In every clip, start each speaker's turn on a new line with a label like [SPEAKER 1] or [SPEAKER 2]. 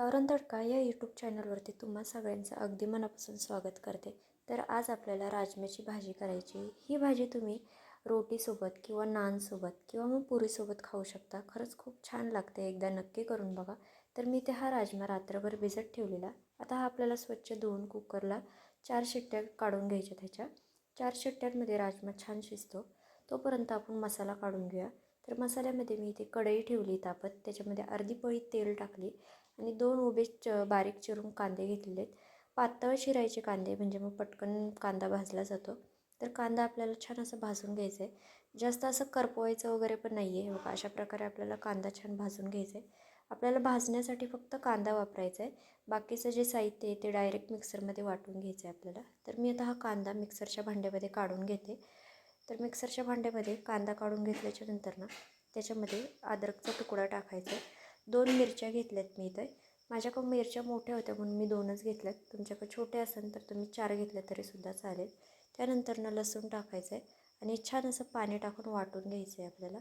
[SPEAKER 1] गावरान तडका या यूट्यूब चॅनलवरती तुम्हा सगळ्यांचं अगदी मनापासून स्वागत करते. तर आज आपल्याला राजम्याची भाजी करायची ही भाजी तुम्ही रोटीसोबत किंवा नानसोबत किंवा मग पुरीसोबत खाऊ शकता. खरंच खूप छान लागते. एकदा नक्की करून बघा. तर मी ते हा राजमा रात्रभर भिजत ठेवलेला. आता हा आपल्याला स्वच्छ धुवून कुकरला चार शिट्ट्या काढून घ्यायच्या त्याच्या. चार शिट्ट्यांमध्ये राजमा छान शिजतो. तोपर्यंत आपण मसाला काढून घेऊया. तर मसाल्यामध्ये मी इथे कढई ठेवली तापत. त्याच्यामध्ये अर्धी पळी तेल टाकली. आणि दोन उभे च बारीक चिरून कांदे घेतलेले आहेत. पातळ शिरायचे कांदे म्हणजे मग पटकन कांदा भाजला जातो. तर कांदा आपल्याला छान असं भाजून घ्यायचा आहे जास्त असं करपवायचं वगैरे पण नाही आहे बघा अशा प्रकारे आपल्याला कांदा छान भाजून घ्यायचा आहे आपल्याला भाजण्यासाठी फक्त कांदा वापरायचा आहे बाकीचं जे साहित्य आहे ते डायरेक्ट मिक्सरमध्ये वाटून घ्यायचं आहे आपल्याला. तर मी आता हा कांदा मिक्सरच्या भांड्यामध्ये काढून घेते. तर मिक्सरच्या भांड्यामध्ये कांदा काढून घेतल्याच्या नंतर ना त्याच्यामध्ये अद्रकचा तुकडा टाकायचा आहे दोन मिरच्या घेतल्यात मी इथे. माझ्याकडं मिरच्या मोठ्या होत्या म्हणून मी दोनच घेतल्यात. तुमच्याकडे छोटे असेल तर तुम्ही चार घेतल्या तरीसुद्धा चालेल. त्यानंतरनं लसूण टाकायचं आहे आणि छान असं पाणी टाकून वाटून घ्यायचं आहे आपल्याला.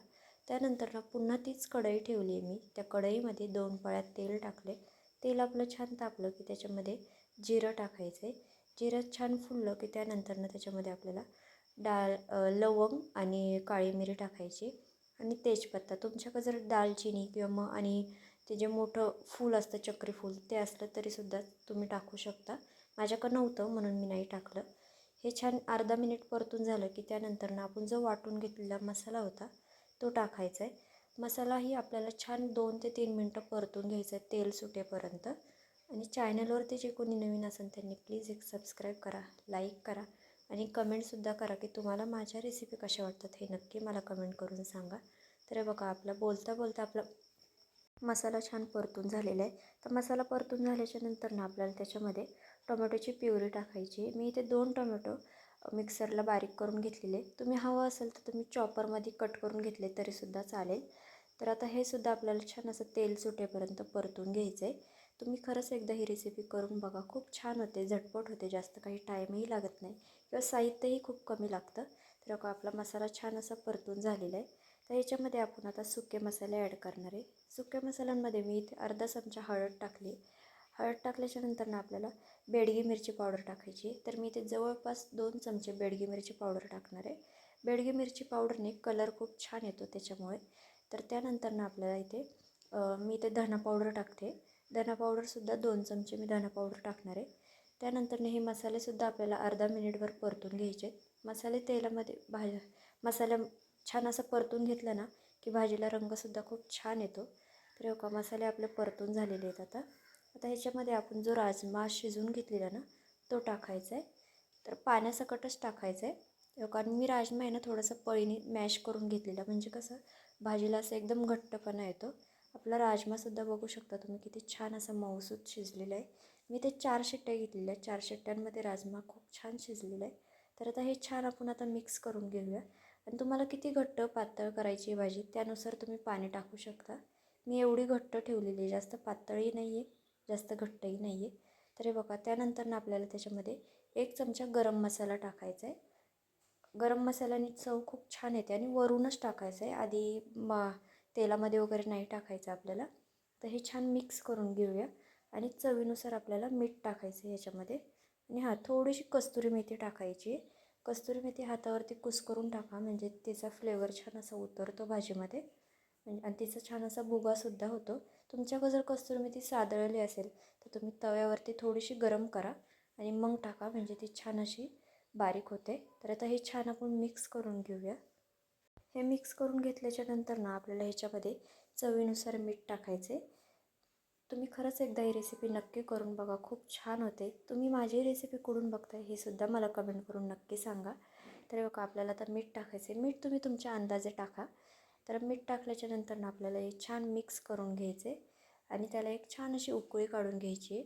[SPEAKER 1] त्यानंतर ना पुन्हा तीच कढई ठेवली आहे मी. त्या कढईमध्ये दोन पळ्यात तेल टाकले तेल आपलं छान तापलं की त्याच्यामध्ये जिरं टाकायचं आहे. जिरं छान फुललं की त्यानंतरनं त्याच्यामध्ये आपल्याला डाळ लवंग आणि काळी मिरी टाकायची. आणि तेजपत्ता. तुमच्याकडे जर दालचिनी किंवा मग आणि ते जे मोठं फूल असतं चक्री फूल ते असलं तरीसुद्धा तुम्ही टाकू शकता. माझ्याकडं नव्हतं म्हणून मी नाही टाकलं. हे छान अर्धा मिनिट परतून झालं की त्यानंतर ना आपण जो वाटून घेतलेला मसाला होता तो टाकायचा आहे. मसालाही आपल्याला छान दोन ते तीन मिनटं परतून घ्यायचं आहे तेल सुटेपर्यंत. आणि चॅनलवरती जे कोणी नवीन असेल त्यांनी प्लीज एक सबस्क्राईब करा लाईक करा. आणि कमेंटसुद्धा करा की तुम्हाला माझ्या रेसिपी कशा वाटतात हे नक्की मला कमेंट करून सांगा. तर बघा आपला बोलता बोलता आपला मसाला छान परतून झालेला आहे. तर मसाला परतून झाल्याच्यानंतर ना आपल्याला त्याच्यामध्ये टोमॅटोची प्युरी टाकायची. मी इथे दोन टोमॅटो मिक्सरला बारीक करून घेतलेले तुम्ही हवं असेल तर तुम्ही चॉपरमध्ये कट करून घेतले तरीसुद्धा चालेल. तर आता हे सुद्धा आपल्याला छान असं तेल सुटेपर्यंत परतून घ्यायचं आहे तुम्ही खरंच एकदा ही रेसिपी करून बघा. खूप छान होते झटपट होते जास्त काही टाईमही लागत नाही. किंवा साहित्यही खूप कमी लागतं. तर आपला मसाला छान असा परतून झालेला आहे. तर ह्याच्यामध्ये आपण आता सुके मसाले ॲड करणार आहे. सुक्या मसाल्यांमध्ये मी इथे अर्धा चमचा हळद टाकली हळद टाकल्याच्या नंतर ना आपल्याला बेडगी मिरची पावडर टाकायची तर मी इथे जवळपास दोन चमचे बेडगी मिरची पावडर टाकणार आहे. बेडगी मिरची पावडरने कलर खूप छान येतो त्याच्यामुळे. तर त्यानंतर ना आपल्याला इथे मी इथे धना पावडर टाकते. धना पावडरसुद्धा दोन चमचे मी धना पावडर टाकणार आहे. त्यानंतर हे मसालेसुद्धा आपल्याला अर्धा मिनिटभर परतून घ्यायचे मसाले तेलामध्ये भाज मसाल्या छान असं परतून घेतलं ना की भाजीला रंगसुद्धा खूप छान येतो. तर हो का मसाले आपले परतून झालेले आहेत आता. आता ह्याच्यामध्ये आपण जो राजमा शिजवून घेतलेला ना तो टाकायचा आहे. तर पाण्यासकटच टाकायचं आहे. कारण मी राजमा आहे ना थोडंसं पळीने मॅश करून घेतलेला. म्हणजे कसं भाजीला असं एकदम घट्टपणा येतो. आपला राजमासुद्धा बघू शकता तुम्ही किती छान असा मऊसूत शिजलेला आहे. मी ते चार शिट्ट्या घेतलेल्या आहेत. चार शिट्ट्यांमध्ये राजमा खूप छान शिजलेला आहे. तर आता हे छान आपण आता मिक्स करून घेऊया. आणि तुम्हाला किती घट्ट पातळ करायची भाजी त्यानुसार तुम्ही पाणी टाकू शकता. मी एवढी घट्ट ठेवलेली आहे. जास्त पातळही नाही आहे. जास्त घट्टही नाही आहे. तर हे बघा त्यानंतर ना आपल्याला त्याच्यामध्ये एक चमचा गरम मसाला टाकायचा आहे. गरम मसाल्याने चव खूप छान येते आणि वरूनच टाकायचं आहे. आधी मा तेलामध्ये वगैरे नाही टाकायचं आपल्याला. तर हे छान मिक्स करून घेऊया. आणि चवीनुसार आपल्याला मीठ टाकायचं ह्याच्यामध्ये आणि हां थोडीशी कस्तुरी मेथी टाकायची कस्तुरी मेथी हातावरती कुस्करून टाका. म्हणजे तिचा फ्लेवर छान असा उतरतो भाजीमध्ये. म्हणजे आणि तिचा छान असा भुगासुद्धा होतो. तुमच्याकडे जर कस्तुरी मेथी सादळली असेल तर तुम्ही तव्यावरती थोडीशी गरम करा. आणि मग टाका. म्हणजे ती छान अशी बारीक होते. तर आता हे छान आपण मिक्स करून घेऊया. हे मिक्स करून घेतल्याच्या नंतर ना आपल्याला ह्याच्यामध्ये चवीनुसार मीठ टाकायचे तुम्ही खरंच एकदा ही रेसिपी नक्की करून बघा खूप छान होते. तुम्ही माझी रेसिपी कुठून बघताय हे सुद्धा मला कमेंट करून नक्की सांगा. तर बघा आपल्याला आता मीठ टाकायचे मीठ तुम्ही तुमच्या अंदाजे टाका. तर मीठ टाकल्याच्या नंतर ना आपल्याला हे छान मिक्स करून घ्यायचे आणि त्याला एक छान अशी उकळी काढून घ्यायची.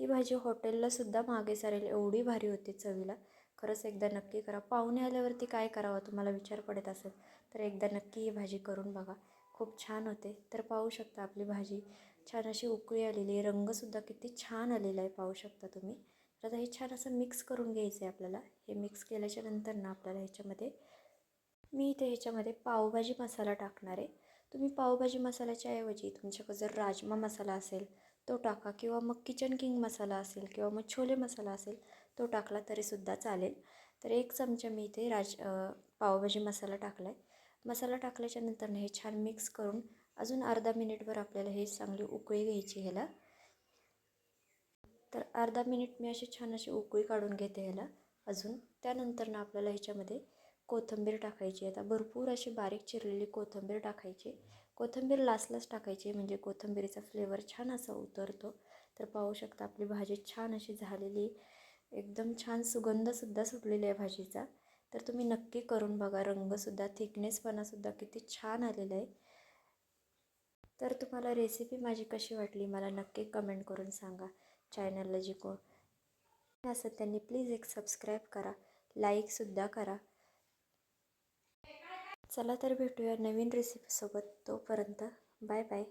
[SPEAKER 1] ही भाजी हॉटेललासुद्धा मागे सारेल. एवढी भारी होती चवीला. खरंच एकदा नक्की करा. पाहुणे आल्यावरती काय करावं तुम्हाला विचार पडत असेल तर एकदा नक्की ही भाजी करून बघा. खूप छान होते. तर पाहू शकता आपली भाजी. छान अशी उकळी आलेली आहे. रंगसुद्धा किती छान आलेला आहे पाहू शकता तुम्ही. तर आता हे छान असं मिक्स करून घ्यायचं आहे आपल्याला. हे मिक्स केल्याच्यानंतर ना आपल्याला ह्याच्यामध्ये मी इथे ह्याच्यामध्ये पावभाजी मसाला टाकणार आहे. तुम्ही पावभाजी मसाल्याच्या ऐवजी तुमच्याकडे जर राजमा मसाला असेल तो टाका. किंवा मग किचन किंग मसाला असेल किंवा मग छोले मसाला असेल तो टाकला तरीसुद्धा चालेल. तर एक चमचा मी इथे राज पावभाजी मसाला टाकला आहे मसाला टाकल्याच्यानंतर हे छान मिक्स करून अजून अर्धा मिनिटभर आपल्याला हे चांगली उकळी घ्यायची ह्याला. तर अर्धा मिनिट मी अशी छान अशी उकळी काढून घेते ह्याला अजून. त्यानंतर ना आपल्याला ह्याच्यामध्ये कोथिंबीर टाकायची. आता भरपूर अशी बारीक चिरलेली कोथिंबीर टाकायची. कोथिंबीर लास्टलाच टाकायची म्हणजे कोथिंबीरीचा फ्लेवर छान असा उतरतो. तर पाहू शकता आपली भाजी छान अशी झालेली एकदम छान सुगंधसुद्धा सुटलेला आहे भाजीचा. तर तुम्ही नक्की करून बघा. रंगसुद्धा थिकनेसपणासुद्धा किती छान आलेला आहे. तर तुम्हाला रेसिपी माझी कशी वाटली मला नक्की कमेंट करून सांगा. चॅनलला जी कोण असं त्यांनी प्लीज एक सबस्क्राईब करा. लाईकसुद्धा करा. चला तर भेटूया नवीन रेसिपीसोबत तोपर्यंत. Bye bye